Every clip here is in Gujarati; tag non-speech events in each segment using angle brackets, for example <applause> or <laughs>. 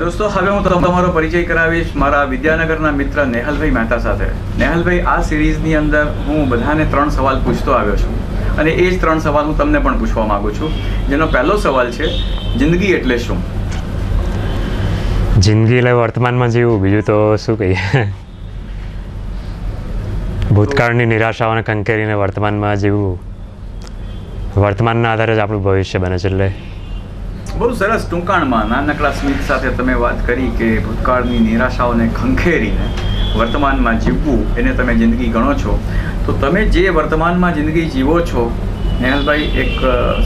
દોસ્તો, હવે હું તમારો પરિચય કરાવીશ મારા વિદ્યાનગરના મિત્ર નેહલભાઈ મહેતા સાથે. નેહલભાઈ, આ સિરીઝની અંદર હું બધાને ત્રણ સવાલ પૂછતો આવ્યો છું અને એ જ ત્રણ સવાલ હું તમને પણ પૂછવા માંગુ છું. જેનો પહેલો સવાલ છે, જિંદગી એટલે શું? જિંદગી એટલે વર્તમાનમાં જીવવું. બીજું તો શું કહીએ? ભૂતકાળની નિરાશાઓને કંકેરીને વર્તમાનમાં જીવવું. વર્તમાનના આધારે જ આપણું ભવિષ્ય બને છે એટલે બહુ સરસ ટૂંકાણમાં નાનકડા સ્મિત સાથે તમે વાત કરી કે ભૂતકાળની નિરાશાઓને ખંખેરીને વર્તમાનમાં જીવવું એને તમે જિંદગી ગણો છો. તો તમે જે વર્તમાનમાં જિંદગી જીવો છો, નેહલભાઈ, એક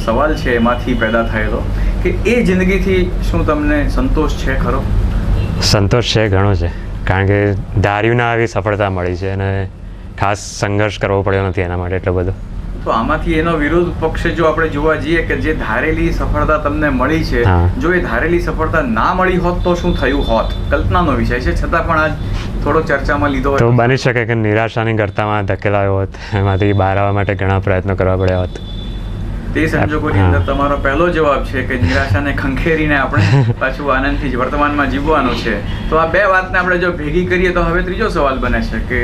સવાલ છે એમાંથી પેદા થયેલો કે એ જિંદગીથી શું તમને સંતોષ છે ખરો? સંતોષ છે ઘણો છે. કારણ કે ધાર્યુંના આવી સફળતા મળી છે અને ખાસ સંઘર્ષ કરવો પડ્યો નથી એના માટે એટલો બધો. તો આમાંથી એનો વિરોધ પક્ષે જો આપણે જોવા જઈએ કે જે ધારેલી સફળતા તમને મળી છે જો એ ધારેલી સફળતા ના મળી હોત તો શું થયું હોત? કલ્પનાનો વિષય છે. છતાં પણ આજ થોડો ચર્ચામાં લીધો તો બની શકે કે નિરાશાની કરતામાં ધકેલાયો હોત એમાંથી બહાર આવવા માટે ઘણા પ્રયત્નો કરવા પડ્યા હોત. તે સંજોગોની અંદર તમારો પહેલો જવાબ છે કે નિરાશાને ખંખેરીને આપણે <laughs> પાછું આનંદથી જ વર્તમાનમાં જીવવાનું છે. તો આ બે વાતને આપણે જો ભેગી કરીએ તો હવે ત્રીજો સવાલ બને છે કે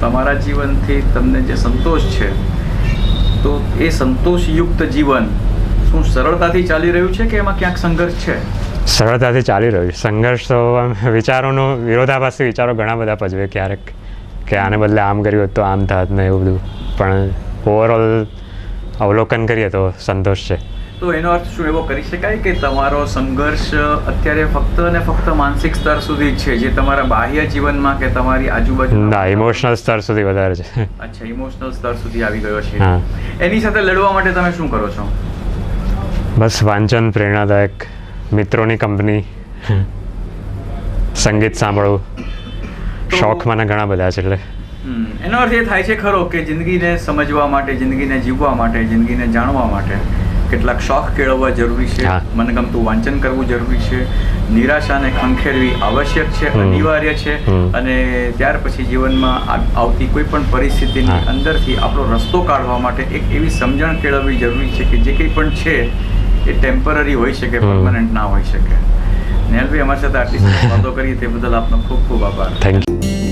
તમારા જીવનથી તમને જે સંતોષ છે, તો એ સંતોષયુક્ત જીવન શું સરળતાથી ચાલી રહ્યું છે કે એમાં ક્યાંક સંઘર્ષ છે? સરળતાથી ચાલી રહ્યું છે. સંઘર્ષ તો વિચારોનો, વિરોધાભાસી વિચારો ઘણા બધા પજવે ક્યારેક, કે આને બદલે આમ કર્યું હોત તો આમ થાત ને એવું બધું. પણ ઓવરઓલ અવલોકન કરીએ તો સંતોષ છે. તો એનો અર્થ શું એવો કરી શકાય કે તમારો સંઘર્ષ અત્યારે ફક્ત અને ફક્ત માનસિક સ્તર સુધી છે જે તમારા બાહ્ય જીવનમાં કે તમારી આજુબાજુ ના ઇમોશનલ સ્તર સુધી વધારે છે. અચ્છા ઇમોશનલ સ્તર સુધી આવી ગયો છે. એની સાથે લડવા માટે તમે શું કરો છો? બસ વાંચન પ્રેરણાદાયક મિત્રોની કંપની સંગીત સાંભળવું. શોખ મને ઘણા બધા છે એટલે. એનો અર્થ એ થાય છે ખરો કે જિંદગીને સમજવા માટે જિંદગીને જીવવા માટે જિંદગીને જાણવા માટે. કેટલાક શોખ કેળવવા જરૂરી છે. મને ગમતું વાંચન કરવું જરૂરી છે. નિરાશાને ખંખેરવી આવશ્યક છે અનિવાર્ય છે. અને ત્યાર પછી જીવનમાં આવતી કોઈ પણ પરિસ્થિતિની. અંદરથી આપણો રસ્તો કાઢવા માટે એક એવી સમજણ કેળવવી જરૂરી છે કે જે કંઈ પણ છે એ ટેમ્પરરી હોઈ શકે પરમાનન્ટ ના હોઈ શકે. નેહલભાઈ અમારી સાથે આટલી વાતો કરી તે બદલ આપનો ખૂબ ખૂબ આભાર. Thank you